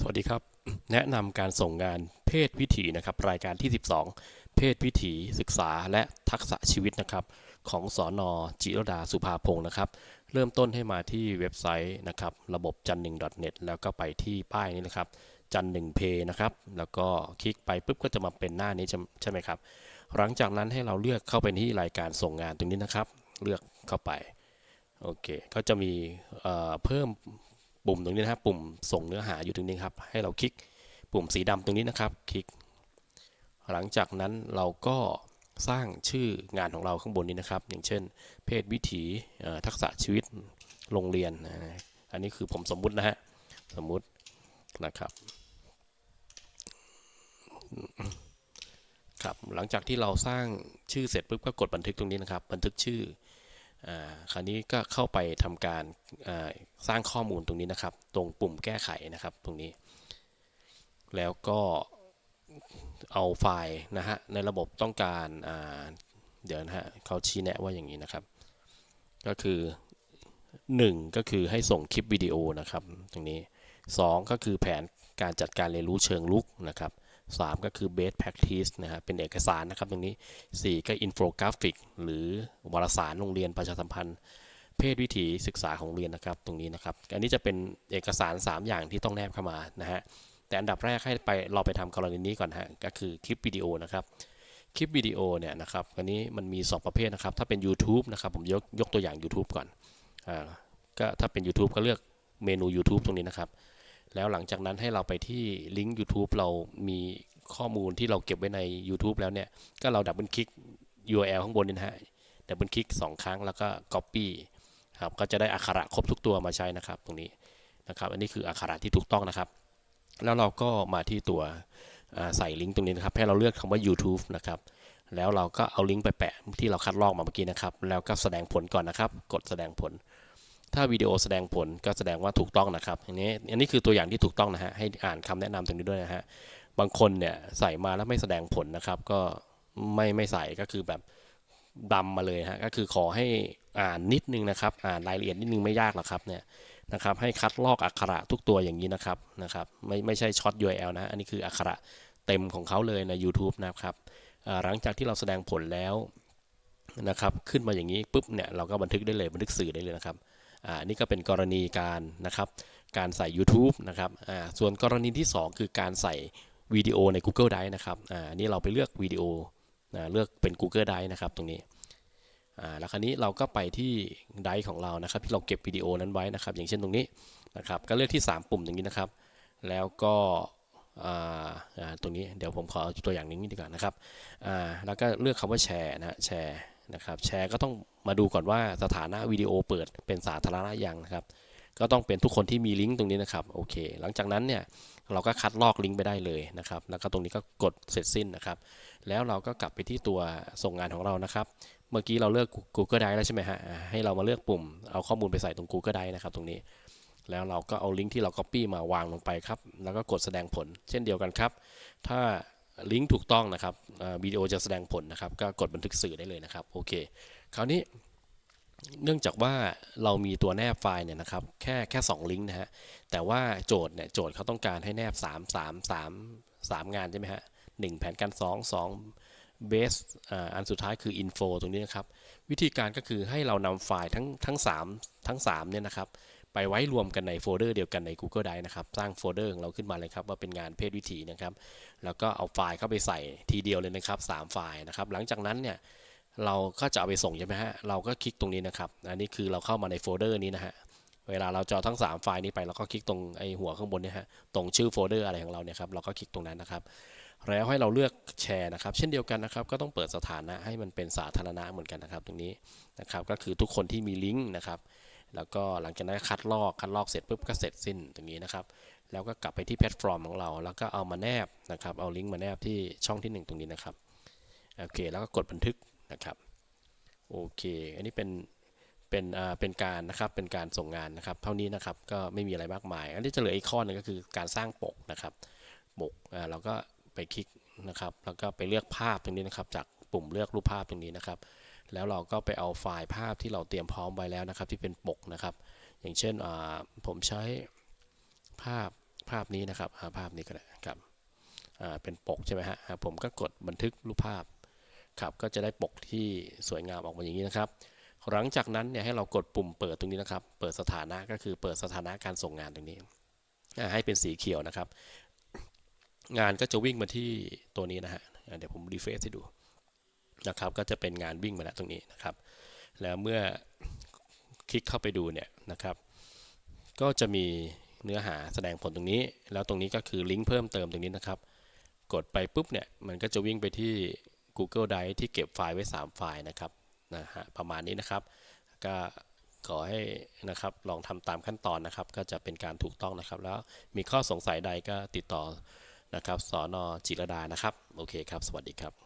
สวัสดีครับ แนะนำการส่งงานเพศวิถีนะครับ รายการที่ 12 เพศวิถีศึกษาและทักษะชีวิตนะครับ ของสอนอจิรดาสุภาพงศ์นะครับ เริ่มต้นให้มาที่เว็บไซต์นะครับ ระบบจันหนึ่ง .net แล้วก็ไปที่ป้ายนี้นะครับ จันหนึ่งเพนะครับ แล้วก็คลิกไปปุ๊บก็จะมาเป็นหน้านี้ใช่ไหมครับ หลังจากนั้นให้เราเลือกเข้าไปที่รายการส่งงานตรงนี้นะครับ เลือกเข้าไปโอเคก็จะมีเพิ่ม ปุ่มตรงนี้นะครับ ปุ่มส่งเนื้อหาอยู่ตรงนี้ครับ ให้เราคลิกปุ่มสีดำตรงนี้นะครับ คลิก หลังจากนั้นเราก็สร้างชื่องานของเราข้างบนนี้นะครับ อย่างเช่น เพศวิถีทักษะชีวิตโรงเรียนนะอันนี้คือผมสมมุตินะฮะ สมมุตินะครับ ครับ หลังจากที่เราสร้างชื่อเสร็จปุ๊บก็กดบันทึกตรงนี้นะครับ บันทึกชื่อ คราวนี้ก็เข้าไปทำการสร้างข้อมูลตรงนี้นะครับ ตรงปุ่มแก้ไขนะครับตรงนี้ แล้วก็เอาไฟล์นะฮะในระบบต้องการาเดี๋ยวนะฮะเขาชี้แนะว่าอย่างนี้นะครับ ก็คือ 1 ก็คือให้ส่งคลิปวิดีโอนะครับตรงนี้ 2 ก็คือแผนการจัดการเรียนรู้เชิงลุกนะครับ 3 ก็คือ best practice นะฮะเป็นเอกสารนะครับตรงนี้ 4 ก็อินโฟกราฟิกหรือวารสารโรงเรียนประชาสัมพันธ์ เพศวิถีศึกษาของเรียนนะครับตรงนี้นะครับอันนี้จะเป็นเอกสาร 3 อย่างที่ต้องแนบเข้ามานะฮะแต่อันดับแรกให้ไปเราไปทำกรณีนี้ก่อนฮะก็คือคลิปวิดีโอนะครับคลิปวิดีโอเนี่ยนะครับอันนี้มันมี 2 ประเภทนะครับ ถ้าเป็น YouTube นะครับผมยกยกตัวอย่าง YouTube ก่อนอ่าก็ถ้าเป็น YouTube ก็เลือกเมนู YouTube ตรงนี้นะครับ แล้วหลังจากนั้นให้เราไปที่ลิงก์ YouTube เรามีข้อมูลที่เราเก็บไว้ใน YouTube แล้วเนี่ย ก็เราดับเบิลคลิก URL ข้างบนนี่นะฮะดับเบิลคลิก2ครั้งแล้วก็ Copy ครับก็จะได้อักขระครบทุกตัวมาใช้นะครับตรงนี้นะครับ อันนี้คืออักขระที่ถูกต้องนะครับ แล้วเราก็มาที่ตัวใส่ลิงก์ตรงนี้นะครับ ให้เราเลือกคำว่า YouTube นะครับ แล้วเราก็เอาลิงก์ไปแปะที่เราคัดลอกมาเมื่อกี้นะครับ แล้วก็แสดงผลก่อนนะครับ กดแสดงผล ถ้าวิดีโอแสดงผลก็แสดงว่าถูกต้องนะครับอันนี้อันนี้คือตัวอย่างที่ถูกต้องนะฮะให้อ่านคำแนะนำตรงนี้ด้วยนะฮะบางคนเนี่ยใส่มาแล้วไม่แสดงผลนะครับ ก็ไม่ไม่ใส่ก็คือแบบดำมาเลยฮะก็คือขอให้อ่านนิดนึงนะครับ อ่านรายละเอียดนิดนึงไม่ยากหรอกครับเนี่ยนะครับให้คัดลอกอักขระทุกตัวอย่างนี้นะครับนะครับไม่ไม่ใช่ช็อต URL นะอันนี้คืออักขระเต็มของเขาเลยใน YouTube นะครับหลังจากที่เราแสดงผลแล้วนะครับขึ้นมาอย่างนี้ปุ๊บเนี่ยเราก็บันทึกได้เลยบันทึกสื่อได้เลยนะครับ อ่านี่ก็เป็นกรณีการนะครับการใส่ YouTube นะครับอ่าส่วนกรณีที่ 2 คือการใส่วิดีโอใน Google Drive นะครับอ่านี่เราไปเลือกวิดีโออ่าเลือกเป็น Google Drive นะครับตรงนี้อ่าแล้วคราวนี้เราก็ไปที่ Drive ของเรานะครับ ที่เราเก็บวิดีโอนั้นไว้นะครับ อย่างเช่นตรงนี้นะครับก็เลือกที่ 3 ปุ่มอย่างนี้นะครับ แล้วก็อ่าอ่าตรงนี้เดี๋ยวผมขอตัวอย่างนี้ดีกว่านะครับอ่าแล้วก็เลือกคำว่าแชร์นะฮะแชร์ นะครับแชร์ก็ต้องมาดูก่อนว่าสถานะวิดีโอเปิดเป็นสาธารณะยังนะครับ ก็ต้องเป็นทุกคนที่มีลิงก์ตรงนี้นะครับโอเค หลังจากนั้นเนี่ยเราก็คัดลอกลิงก์ไปได้เลยนะครับ แล้วก็ตรงนี้ก็กดเสร็จสิ้นนะครับ แล้วเราก็กลับไปที่ตัวส่งงานของเรานะครับ เมื่อกี้เราเลือก Google Drive แล้วใช่ไหมฮะให้เรามาเลือกปุ่มเอาข้อมูลไปใส่ตรง Google Drive นะครับตรงนี้ แล้วเราก็เอาลิงก์ที่เรา Copy มาวางลงไปครับ แล้วก็กดแสดงผลเช่นเดียวกันครับ ถ้า ลิงก์ถูกต้องนะครับวิดีโอจะแสดงผลนะครับ ก็กดบันทึกสื่อได้เลยนะครับโอเคคราวนี้เนื่องจากว่าเรามีตัวแนบไฟล์เนี่ยนะครับแค่แค่2ลิงก์นะฮะแต่ว่าโจทย์เนี่ยโจทย์เขาต้องการให้แนบ 3 3 3 3 งานใช่ไหมฮะหนึ่งแผนการ 2 2 base อันสุดท้ายคือ info ตรงนี้นะครับ วิธีการก็คือให้เรานำไฟล์ทั้งทั้ง 3 ทั้ง3เนี่ยนะครับ ไปไว้รวมกันในโฟลเดอร์เดียวกันใน Google Drive นะครับ สร้างโฟลเดอร์ของเราขึ้นมาเลยครับ ว่าเป็นงานเพศวิถีนะครับ แล้วก็เอาไฟล์เข้าไปใส่ทีเดียวเลยนะครับ 3 ไฟล์นะครับ หลังจากนั้นเนี่ยเราก็จะเอาไปส่งใช่ไหมฮะ เราก็คลิกตรงนี้นะครับ อันนี้คือเราเข้ามาในโฟลเดอร์นี้นะฮะ เวลาเราจะเอทั้ง 3 ไฟล์นี้ไปเราก็คลิกตรงไอหัวข้างบนเนี่ยฮะ ตรงชื่อโฟลเดอร์อะไรของเราเนี่ยครับ เราก็คลิกตรงนั้นนะครับ แล้วให้เราเลือกแชร์นะครับ เช่นเดียวกันนะครับ ก็ต้องเปิดสถานะให้มันเป็นสาธารณะเหมือนกันนะครับ ตรงนี้นะครับ ก็คือทุกคนที่มีลิงก์นะครับ แล้วก็หลังจากนั้นคัดลอกคัดลอกเสร็จปุ๊บก็เสร็จสิ้นตรงนี้นะครับ แล้วก็กลับไปที่แพลตฟอร์มของเรา แล้วก็เอามาแนบนะครับ เอาลิงก์มาแนบที่ช่องที่ 1 ตรงนี้นะครับ โอเค แล้วก็กดบันทึกนะครับ โอเค อันนี้เป็นเป็นอ่าเป็นการนะครับ เป็นการส่งงานนะครับ เท่านี้นะครับ ก็ไม่มีอะไรมากมาย อันนี้จะเหลืออีกข้อนึงก็คือการสร้างปกนะครับ ปกอ่าเราก็ไปคลิกนะครับ แล้วก็ไปเลือกภาพตรงนี้นะครับ จากปุ่มเลือกรูปภาพตรงนี้นะครับ แล้วเราก็ไปเอาไฟล์ภาพที่เราเตรียมพร้อมไว้แล้วนะครับ ที่เป็นปกนะครับ อย่างเช่นผมใช้ภาพภาพนี้นะครับาภาพนี้ก็ได้ครับเป็นปกใช่ไหมฮะผมก็กดบันทึกรูปภาพครับก็จะได้ปกที่สวยงามออกมาอย่างนี้นะครับ หลังจากนั้นเนี่ยให้เรากดปุ่มเปิดตรงนี้นะครับ เปิดสถานะก็คือเปิดสถานะการส่งงานตรงนี้ให้เป็นสีเขียวนะครับ งานก็จะวิ่งมาที่ตัวนี้นะฮะเดี๋ยวผมรีเฟรชให้ดู นะครับ ก็จะเป็นงานวิ่งมาแล้วตรงนี้นะครับ แล้วเมื่อคลิกเข้าไปดูเนี่ยนะครับ ก็จะมีเนื้อหาแสดงผลตรงนี้ แล้วตรงนี้ก็คือลิงก์เพิ่มเติมตรงนี้นะครับ กดไปปุ๊บเนี่ยมันก็จะวิ่งไปที่ Google Drive ที่เก็บไฟล์ไว้ 3 ไฟล์นะครับนะฮะประมาณนี้นะครับ ก็ขอให้นะครับลองทำตามขั้นตอนนะครับ ก็จะเป็นการถูกต้องนะครับ แล้วมีข้อสงสัยใดก็ติดต่อนะครับสอนอจิรดานะครับ โอเคครับ สวัสดีครับ